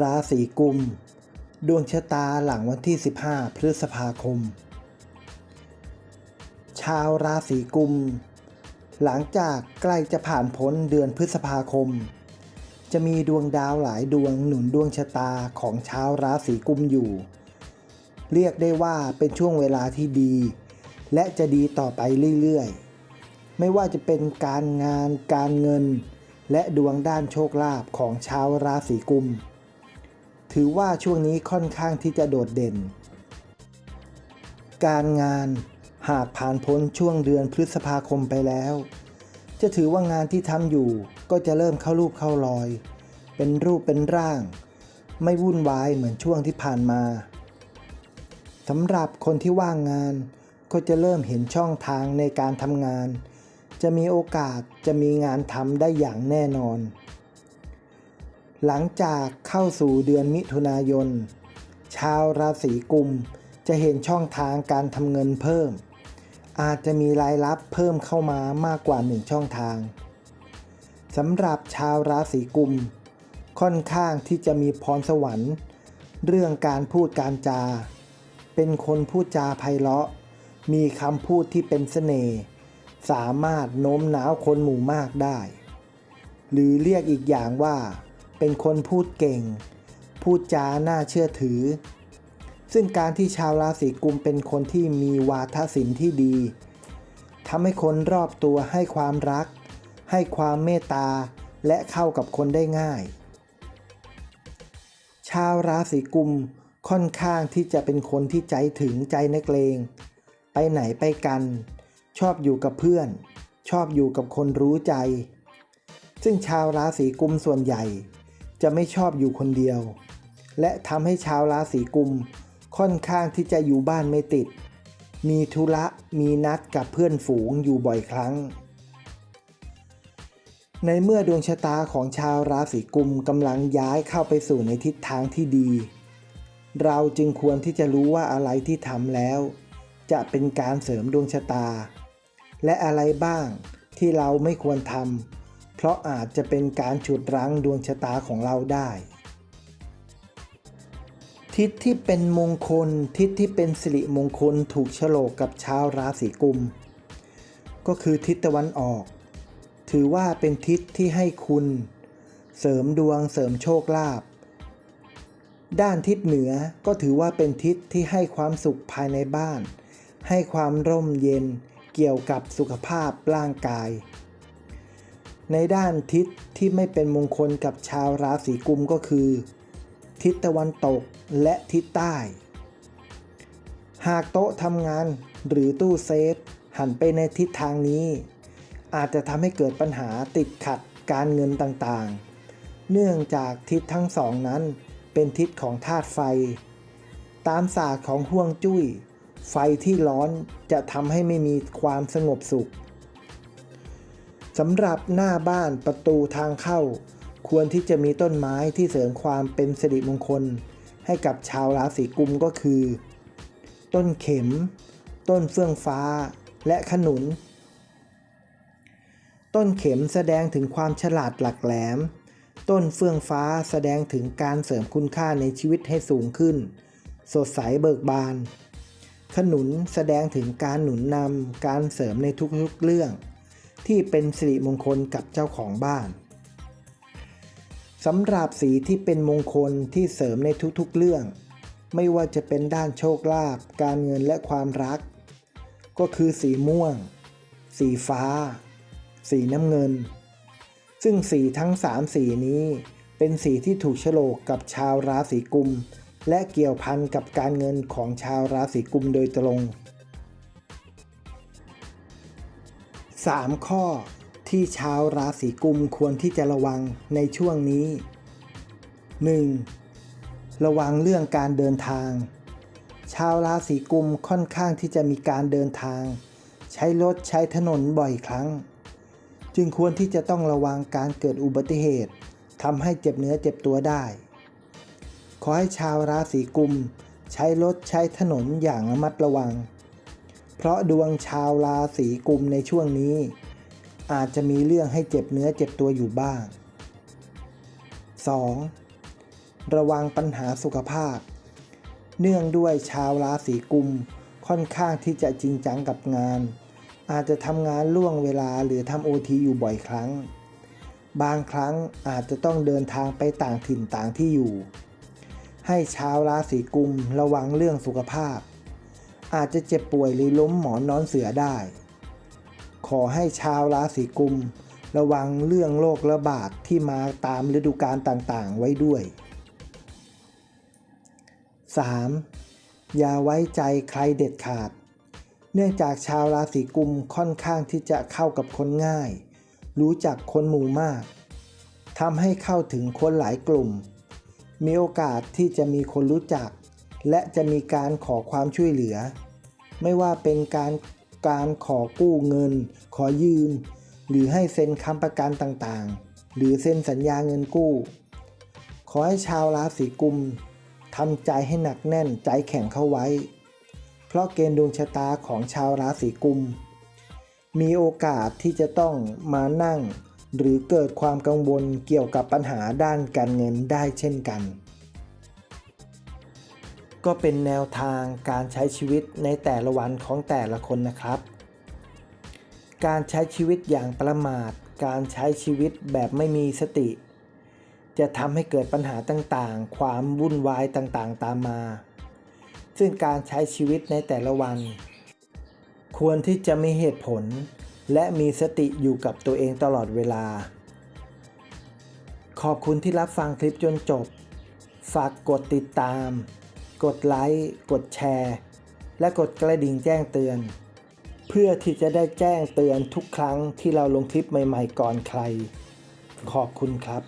ราศีกุม ดวงชะตาหลังวันที่ 15 พฤษภาคม ชาวราศีกุม หลังจากใกล้จะผ่านพ้นเดือนพฤษภาคม จะมีดวงดาวหลายดวงหนุนดวงชะตาของชาวราศีกุมอยู่ เรียกได้ว่าเป็นช่วงเวลาที่ดี และจะดีต่อไปเรื่อยๆ ไม่ว่าจะเป็นการงานการเงินและดวงด้านโชคลาภของชาวราศีกุม ถือว่าช่วงนี้ค่อนข้างที่จะโดดเด่น การงานหากผ่านพ้นช่วงเดือนพฤษภาคมไปแล้ว จะถือว่างานที่ทำอยู่ก็จะเริ่มเข้ารูปเข้ารอย เป็นรูปเป็นร่าง ไม่วุ่นวายเหมือนช่วงที่ผ่านมาสำหรับคนที่ว่างงานก็จะเริ่มเห็นช่องทางในการทำงาน จะมีโอกาสจะมีงานทำได้อย่างแน่นอน หลังจากเข้าสู่เดือนมิถุนายน ชาวราศีกุมจะเห็นช่องทางการทำเงินเพิ่ม อาจจะมีรายรับเพิ่มเข้ามามากกว่าหนึ่งช่องทางสำหรับชาวราศีกุม ค่อนข้างที่จะมีพรสวรรค์ เรื่องการพูดการจา เป็นคนพูดจาไพเราะ มีคำพูดที่เป็นเสน่ห์สามารถโน้มน้าวคนหมู่มากได้ หรือเรียกอีกอย่างว่า เป็นคนพูดเก่ง พูดจาน่าเชื่อถือ ซึ่งการที่ชาวราศีกุมเป็นคนที่มีวาทศิลป์ที่ดีทำให้คนรอบตัวให้ความรัก ให้ความเมตตา และเข้ากับคนได้ง่าย ชาวราศีกุมค่อนข้างที่จะเป็นคนที่ใจถึงใจนักเลง ไปไหนไปกัน ชอบอยู่กับเพื่อน ชอบอยู่กับคนรู้ใจ ซึ่งชาวราศีกุมส่วนใหญ่ จะไม่ชอบอยู่คนเดียว และทำให้ชาวราศีกุม ค่อนข้างที่จะอยู่บ้านไม่ติด มีธุระมีนัดกับเพื่อนฝูงอยู่บ่อยครั้ง ในเมื่อดวงชะตาของชาวราศีกุมกำลังย้ายเข้าไปสู่ในทิศทางที่ดี เราจึงควรที่จะรู้ว่าอะไรที่ทำแล้ว จะเป็นการเสริมดวงชะตา และอะไรบ้างที่เราไม่ควรทำ เพราะอาจจะเป็นการฉุดรั้งดวงชะตาของเราได้ ทิศที่เป็นมงคล ทิศที่เป็นสิริมงคลถูกโฉลกกับชาวราศีกุม ก็คือทิศตะวันออก ถือว่าเป็นทิศที่ให้คุณ เสริมดวงเสริมโชคลาภด้านทิศเหนือก็ถือว่าเป็นทิศที่ให้ความสุขภายในบ้าน ให้ความร่มเย็นเกี่ยวกับสุขภาพร่างกาย ในด้านทิศที่ไม่เป็นมงคลกับชาวราศีกุมก็คือ ทิศตะวันตกและทิศใต้ หากโต๊ะทำงานหรือตู้เซฟ หันไปในทิศทางนี้ อาจจะทำให้เกิดปัญหาติดขัดการเงินต่างๆ เนื่องจากทิศทั้งสองนั้นเป็นทิศของธาตุไฟ ตามศาสตร์ของห่วงจุ้ย ไฟที่ร้อนจะทำให้ไม่มีความสงบสุข สำหรับหน้าบ้านประตูทางเข้า ควรที่จะมีต้นไม้ที่เสริมความเป็นสิริมงคล ให้กับชาวราศีกุมก็คือ ต้นเข็ม ต้นเฟื่องฟ้า และขนุน ต้นเข็มแสดงถึงความฉลาดหลักแหลม ต้นเฟื่องฟ้าแสดงถึงการเสริมคุณค่าในชีวิตให้สูงขึ้น สดใสเบิกบาน ขนุนแสดงถึงการหนุนนำการเสริมในทุกๆเรื่อง ที่เป็นสิริมงคลกับเจ้าของบ้านสำหรับสีที่เป็นมงคลที่เสริมในทุกๆเรื่อง ไม่ว่าจะเป็นด้านโชคลาภการเงินและความรัก ก็คือสีม่วง สีฟ้า สีน้ำเงิน ซึ่งสีทั้ง 3 สีนี้เป็นสีที่ถูกโฉลกกับชาวราศีกุม และเกี่ยวพันกับการเงินของชาวราศีกุมโดยตรง 3 ข้อที่ชาวราศีกุมควรที่จะระวังในช่วงนี้ 1. ระวังเรื่องการเดินทาง ชาวราศีกุมค่อนข้างที่จะมีการเดินทาง ใช้รถใช้ถนนบ่อยครั้ง จึงควรที่จะต้องระวังการเกิดอุบัติเหตุทำให้เจ็บเนื้อเจ็บตัวได้ ขอให้ชาวราศีกุม ใช้รถใช้ถนนอย่างระมัดระวัง เพราะดวงชาวราศีกุมในช่วงนี้ อาจจะมีเรื่องให้เจ็บเนื้อเจ็บตัวอยู่บ้าง 2. ระวังปัญหาสุขภาพ เนื่องด้วยชาวราศีกุมค่อนข้างที่จะจริงจังกับงาน อาจจะทำงานล่วงเวลาหรือทำโอทีอยู่บ่อยครั้ง บางครั้งอาจจะต้องเดินทางไปต่างถิ่นต่างที่อยู่ ให้ชาวราศีกุมระวังเรื่องสุขภาพ อาจจะเจ็บป่วยหรือล้มหมอนนอนเสือได้ ขอให้ชาวราศีกุม ระวังเรื่องโรคระบาดที่มาตามฤดูกาลต่างๆ ไว้ด้วย 3. อย่าไว้ใจใครเด็ดขาด เนื่องจากชาวราศีกุมค่อนข้างที่จะเข้ากับคนง่าย รู้จักคนหมู่มากทำให้เข้าถึงคนหลายกลุ่ม มีโอกาสที่จะมีคนรู้จัก และจะมีการขอความช่วยเหลือ ไม่ว่าเป็นการการขอกู้เงิน ขอยืม หรือให้เซ็นค้ำประกันต่างๆ หรือเซ็นสัญญาเงินกู้ ขอให้ชาวราศีกุมทำใจให้หนักแน่นใจแข็งเข้าไว้ เพราะเกณฑ์ดวงชะตาของชาวราศีกุม มีโอกาสที่จะต้องมานั่ง หรือเกิดความกังวลเกี่ยวกับปัญหาด้านการเงินได้เช่นกัน ก็เป็นแนวทางการใช้ชีวิตในแต่ละวันของแต่ละคนนะครับ การใช้ชีวิตอย่างประมาท การใช้ชีวิตแบบไม่มีสติ จะทำให้เกิดปัญหาต่างๆ ความวุ่นวายต่างๆ ตามมา ซึ่งการใช้ชีวิตในแต่ละวัน ควรที่จะมีเหตุผล และมีสติอยู่กับตัวเองตลอดเวลา ขอบคุณที่รับฟังคลิปจนจบ ฝากกดติดตาม กดไลค์ กดแชร์ และกดกระดิ่งแจ้งเตือน เพื่อที่จะได้แจ้งเตือนทุกครั้งที่เราลงคลิปใหม่ๆก่อนใคร ขอบคุณครับ